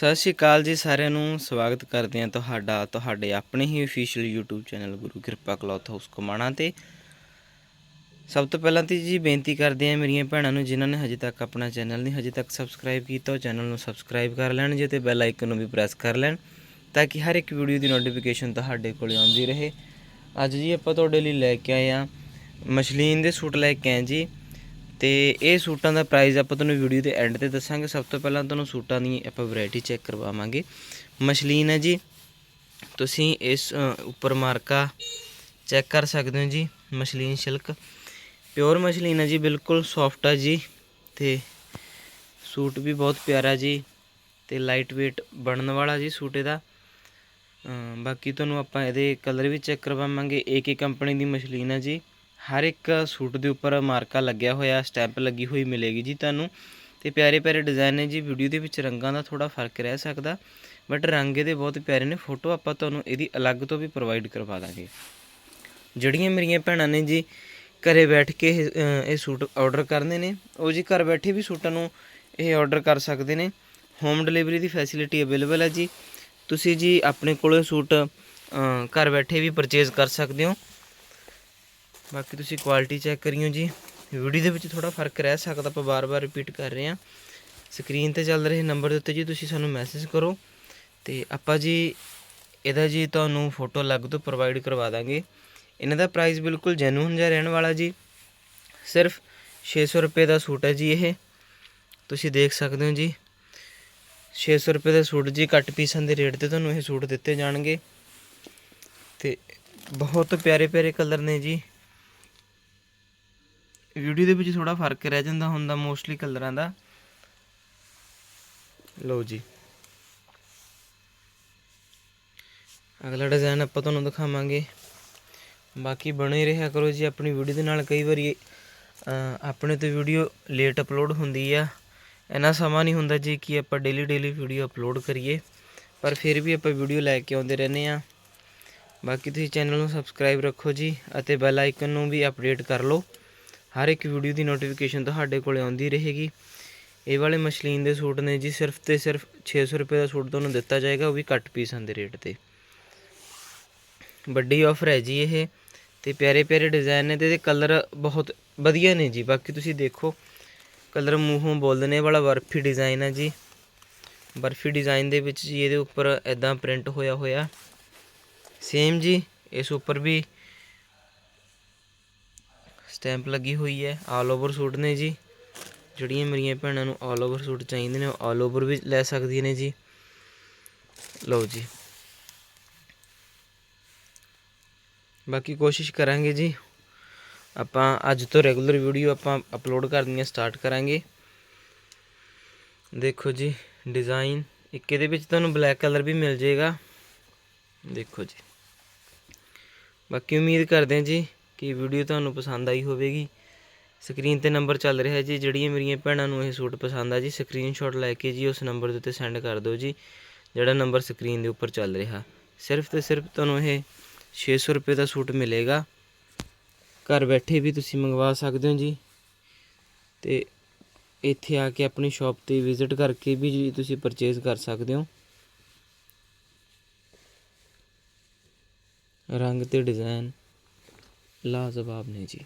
ਸਤਿ ਸ਼੍ਰੀ ਅਕਾਲ ਜੀ ਸਾਰਿਆਂ ਨੂੰ, ਸਵਾਗਤ ਕਰਦੇ ਹਾਂ ਤੁਹਾਡਾ, ਤੁਹਾਡੇ ਆਪਣੇ ਹੀ official YouTube channel Guru Kirpa cloth house Kamana ਤੇ। ਸਭ ਤੋਂ ਪਹਿਲਾਂ ਤੇ ਜੀ ਬੇਨਤੀ ਕਰਦੇ ਹਾਂ ਮੇਰੀਆਂ ਭੈਣਾਂ ਨੂੰ, ਜਿਨ੍ਹਾਂ ਨੇ ਹਜੇ ਤੱਕ ਆਪਣਾ ਚੈਨਲ ਨਹੀਂ, ਹਜੇ ਤੱਕ ਸਬਸਕ੍ਰਾਈਬ ਕੀਤਾ, ਉਹ ਚੈਨਲ ਨੂੰ ਸਬਸਕ੍ਰਾਈਬ ਕਰ ਲੈਣ ਜੇ ਤੇ ਬੈਲ ਆਈਕਨ ਨੂੰ ਵੀ ਪ੍ਰੈਸ ਕਰ ਲੈਣ, ਤਾਂ ਕਿ ਹਰ ਇੱਕ ਵੀਡੀਓ ਦੀ ਨੋਟੀਫਿਕੇਸ਼ਨ ਤੁਹਾਡੇ ਕੋਲ ਆਉਂਦੀ ਰਹੇ। ਅੱਜ ਜੀ ਆਪਾਂ ਤੁਹਾਡੇ ਲਈ ਲੈ ਕੇ ਆਏ ਆ ਮਸ਼ਲੀਨ ਦੇ ਸੂਟ ਲੈ ਕੇ ਆਏ ਜੀ। ਤੇ ਇਹ ਸੂਟਾਂ ਦਾ ਪ੍ਰਾਈਸ ਆਪਾਂ ਤੁਹਾਨੂੰ ਵੀਡੀਓ ਦੇ ਐਂਡ ਤੇ ਦੱਸਾਂਗੇ। ਸਭ ਤੋਂ ਪਹਿਲਾਂ ਤੁਹਾਨੂੰ ਸੂਟਾਂ ਦੀ ਆਪਾਂ ਵੈਰਾਈਟੀ ਚੈੱਕ ਕਰਵਾਵਾਂਗੇ। ਮਸ਼ਲੀਨ ਹੈ ਜੀ। ਤੁਸੀਂ ਇਸ ਉੱਪਰ ਮਾਰਕਾ ਚੈੱਕ ਕਰ ਸਕਦੇ ਹੋ ਜੀ, ਮਸ਼ਲੀਨ ਸਿਲਕ ਪਿਓਰ ਮਸ਼ਲੀਨ ਹੈ ਜੀ, ਬਿਲਕੁਲ ਸੌਫਟ ਹੈ ਜੀ। ਤੇ ਸੂਟ ਵੀ ਬਹੁਤ ਪਿਆਰਾ ਜੀ। ਤੇ ਲਾਈਟ weight ਬਣਨ ਵਾਲਾ ਜੀ ਸੂਟ ਇਹਦਾ। ਬਾਕੀ ਤੁਹਾਨੂੰ ਆਪਾਂ ਇਹਦੇ ਕਲਰ ਵੀ ਚੈੱਕ ਕਰਵਾਵਾਂਗੇ। ਏਕੇ ਕੰਪਨੀ ਦੀ ਮਸ਼ਲੀਨ ਹੈ ਜੀ। ਹਰ ਇੱਕ ਸੂਟ ਦੇ ਉੱਪਰ ਮਾਰਕਾ ਲੱਗਿਆ ਹੋਇਆ ਸਟੈਂਪ ਲੱਗੀ ਹੋਈ ਮਿਲੇਗੀ ਜੀ ਤੁਹਾਨੂੰ। ਤੇ ਪਿਆਰੇ ਪਿਆਰੇ ਡਿਜ਼ਾਈਨ ਨੇ ਜੀ ਵੀਡੀਓ ਦੇ ਵਿੱਚ ਰੰਗਾਂ ਦਾ ਥੋੜਾ ਫ਼ਰਕ ਰਹਿ ਸਕਦਾ ਬਟ ਰੰਗ ਇਹਦੇ ਬਹੁਤ ਪਿਆਰੇ ਨੇ। ਫੋਟੋ ਆਪਾਂ ਤੁਹਾਨੂੰ ਇਹਦੀ ਅਲੱਗ ਤੋਂ ਵੀ ਪ੍ਰੋਵਾਈਡ ਕਰਵਾ ਦਾਂਗੇ। ਜਿਹੜੀਆਂ ਮੇਰੀਆਂ ਭੈਣਾਂ ਨੇ ਜੀ ਘਰੇ ਬੈਠ ਕੇ ਇਹ, ਇਹ ਸੂਟ ਆਰਡਰ ਕਰਨੇ ਨੇ ਉਹ ਜੀ ਘਰ ਬੈਠੇ ਵੀ ਸੂਟਾਂ ਨੂੰ ਇਹ ਆਰਡਰ ਕਰ ਸਕਦੇ ਨੇ। ਹੋਮ ਡਿਲੀਵਰੀ ਦੀ ਫੈਸਿਲਿਟੀ ਅਵੇਲੇਬਲ ਹੈ ਜੀ। ਤੁਸੀਂ ਜੀ ਆਪਣੇ ਕੋਲੋਂ ਸੂਟ ਘਰ ਬੈਠੇ ਵੀ ਪਰਚੇਜ਼ ਕਰ ਸਕਦੇ ਹੋ। ਬਾਕੀ ਤੁਸੀਂ ਕੁਆਲਿਟੀ ਚੈੱਕ ਕਰਿਓ ਜੀ। ਵੀਡੀਓ ਦੇ ਵਿੱਚ ਥੋੜਾ ਫ਼ਰਕ ਰਹਿ ਸਕਦਾ, ਆਪਾਂ ਬਾਰ-ਬਾਰ ਰਿਪੀਟ ਕਰ ਰਹੇ ਹਾਂ। ਸਕਰੀਨ ਤੇ ਚੱਲ ਰਹੇ ਨੰਬਰ ਦੇ ਉੱਤੇ ਜੀ, ਤੁਸੀਂ ਸਾਨੂੰ ਮੈਸੇਜ ਕਰੋ। ਤੇ ਆਪਾਂ ਜੀ, ਇਹਦਾ ਜੀ ਤੁਹਾਨੂੰ ਫੋਟੋ ਅਲੱਗ ਤੋਂ ਪ੍ਰੋਵਾਈਡ ਕਰਵਾ ਦਾਂਗੇ। ਇਹਨਾਂ ਦਾ ਪ੍ਰਾਈਸ ਬਿਲਕੁਲ ਜੈਨੂਨ ਜਿਹਾ ਰਹਿਣ ਵਾਲਾ ਜੀ। ਸਿਰਫ 600 ਰੁਪਏ ਦਾ ਸੂਟ ਹੈ ਜੀ ਇਹ। ਤੁਸੀਂ ਦੇਖ ਸਕਦੇ ਹੋ ਜੀ। 600 ਰੁਪਏ ਦਾ ਸੂਟ ਜੀ, ਘੱਟ ਪੀਸਾਂ ਦੇ ਰੇਟ ਤੇ ਤੁਹਾਨੂੰ ਇਹ ਸੂਟ ਦਿੱਤੇ ਜਾਣਗੇ। ਤੇ ਬਹੁਤ ਪਿਆਰੇ ਪਿਆਰੇ ਕਲਰ ਨੇ ਜੀ। ਵੀਡੀਓ ਦੇ ਵਿੱਚ ਥੋੜਾ ਫ਼ਰਕ ਰਹਿ ਜਾਂਦਾ ਹੁੰਦਾ ਮੋਸਟਲੀ ਕਲਰਾਂ ਦਾ। ਲਓ ਜੀ। ਅਗਲਾ ਡਿਜ਼ਾਈਨ ਆਪਾਂ ਤੁਹਾਨੂੰ ਦਿਖਾਵਾਂਗੇ। ਬਾਕੀ ਬਣੇ ਰਿਹਾ ਕਰੋ ਜੀ ਆਪਣੀ ਵੀਡੀਓ ਦੇ ਨਾਲ। ਕਈ ਵਾਰੀ ਆਪਣੇ ਤੋਂ ਵੀਡੀਓ ਲੇਟ ਅਪਲੋਡ ਹੁੰਦੀ ਆ। ਇੰਨਾ ਸਮਾਂ ਨਹੀਂ ਹੁੰਦਾ ਜੀ ਕਿ ਆਪਾਂ ਡੇਲੀ ਡੇਲੀ ਵੀਡੀਓ ਅਪਲੋਡ ਕਰੀਏ। ਪਰ ਫਿਰ ਵੀ ਆਪਾਂ ਵੀਡੀਓ ਲੈ ਕੇ ਆਉਂਦੇ ਰਹਿੰਦੇ ਆ ਬਾਕੀ ਤੁਸੀਂ ਚੈਨਲ ਨੂੰ ਸਬਸਕ੍ਰਾਈਬ ਰੱਖੋ ਜੀ ਅਤੇ ਬੈਲ ਆਈਕਨ ਨੂੰ ਵੀ ਅਪਡੇਟ ਕਰ ਲਓ। ਹਰ ਇੱਕ ਵੀਡੀਓ ਦੀ ਨੋਟੀਫਿਕੇਸ਼ਨ ਤੁਹਾਡੇ ਕੋਲ ਆਉਂਦੀ ਰਹੇਗੀ। ਇਹ ਵਾਲੇ ਮਸ਼ਲੀਨ ਦੇ ਸੂਟ ਨੇ ਜੀ, ਸਿਰਫ ਤੇ ਸਿਰਫ 600 ਰੁਪਏ ਦਾ ਸੂਟ ਤੁਹਾਨੂੰ ਦਿੱਤਾ ਜਾਏਗਾ, ਉਹ ਵੀ ਘੱਟ ਪੀਸਾਂ ਦੇ ਰੇਟ ਤੇ। ਵੱਡੀ ਆਫਰ ਹੈ ਜੀ ਇਹ, ਤੇ ਪਿਆਰੇ ਪਿਆਰੇ ਡਿਜ਼ਾਈਨ ਨੇ ਤੇ ਇਹਦੇ ਕਲਰ ਬਹੁਤ ਵਧੀਆ ਨੇ ਜੀ। ਬਾਕੀ ਤੁਸੀਂ ਦੇਖੋ ਕਲਰ ਮੂੰਹੋਂ ਬੋਲਣੇ ਵਾਲਾ ਬਰਫੀ ਡਿਜ਼ਾਈਨ ਹੈ ਜੀ। ਬਰਫੀ ਡਿਜ਼ਾਈਨ ਦੇ ਵਿੱਚ ਜੀ ਇਹਦੇ ਉੱਪਰ ਐਦਾਂ ਪ੍ਰਿੰਟ ਹੋਇਆ ਹੋਇਆ। ਸੇਮ ਜੀ, ਇਸ ਉੱਪਰ ਵੀ ਸਟੈਂਪ ਲੱਗੀ ਹੋਈ ਹੈ ਆਲ ਓਵਰ ਸੂਟ ਨੇ ਜੀ। ਜਿਹੜੀਆਂ ਮੇਰੀਆਂ ਭੈਣਾਂ ਨੂੰ ਆਲ ਓਵਰ ਸੂਟ ਚਾਹੀਦੇ ਨੇ, ਉਹ ਆਲ ਓਵਰ ਵੀ ਲੈ ਸਕਦੀਆਂ ਨੇ ਜੀ। ਲਓ ਜੀ। ਬਾਕੀ ਕੋਸ਼ਿਸ਼ ਕਰਾਂਗੇ ਜੀ। ਆਪਾਂ ਅੱਜ ਤੋਂ ਰੈਗੂਲਰ ਵੀਡੀਓ ਆਪਾਂ ਅਪਲੋਡ ਕਰਨੀਆਂ ਸਟਾਰਟ ਕਰਾਂਗੇ। ਦੇਖੋ ਜੀ ਡਿਜ਼ਾਈਨ ਇੱਕ ਇਹਦੇ ਵਿੱਚ ਤੁਹਾਨੂੰ ਬਲੈਕ ਕਲਰ ਵੀ ਮਿਲ ਜਾਏਗਾ। ਦੇਖੋ ਜੀ। ਬਾਕੀ ਉਮੀਦ ਕਰਦੇ ਹਾਂ ਜੀ ਕਿ ਵੀਡੀਓ ਤੁਹਾਨੂੰ ਪਸੰਦ ਆਈ ਹੋਵੇਗੀ। ਸਕਰੀਨ ਤੇ ਨੰਬਰ ਚੱਲ ਰਿਹਾ ਜੀ, ਜਿਹੜੀਆਂ ਮੇਰੀਆਂ ਭੈਣਾਂ ਨੂੰ ਇਹ ਸੂਟ ਪਸੰਦ ਆ ਜੀ ਸਕਰੀਨਸ਼ਾਟ ਲੈ ਕੇ ਜੀ, ਉਸ ਨੰਬਰ ਦੇ ਉੱਤੇ ਸੈਂਡ ਕਰ ਦਿਓ ਜੀ, ਜਿਹੜਾ ਨੰਬਰ ਸਕਰੀਨ ਦੇ ਉੱਪਰ ਚੱਲ ਰਿਹਾ। ਸਿਰਫ ਤੇ ਸਿਰਫ ਤੁਹਾਨੂੰ ਇਹ 600 ਰੁਪਏ ਦਾ ਸੂਟ ਮਿਲੇਗਾ। ਘਰ ਬੈਠੇ ਵੀ ਤੁਸੀਂ ਮੰਗਵਾ ਸਕਦੇ ਹੋ ਜੀ। ਤੇ ਇੱਥੇ ਆ ਕੇ ਆਪਣੀ ਸ਼ਾਪ ਤੇ ਵਿਜ਼ਿਟ ਕਰਕੇ ਵੀ ਜੀ ਤੁਸੀਂ ਪਰਚੇਜ਼ ਕਰ ਸਕਦੇ ਹੋ। ਰੰਗ ਤੇ ਡਿਜ਼ਾਈਨ ਲਾਜਵਾਬ ਨੇ ਜੀ।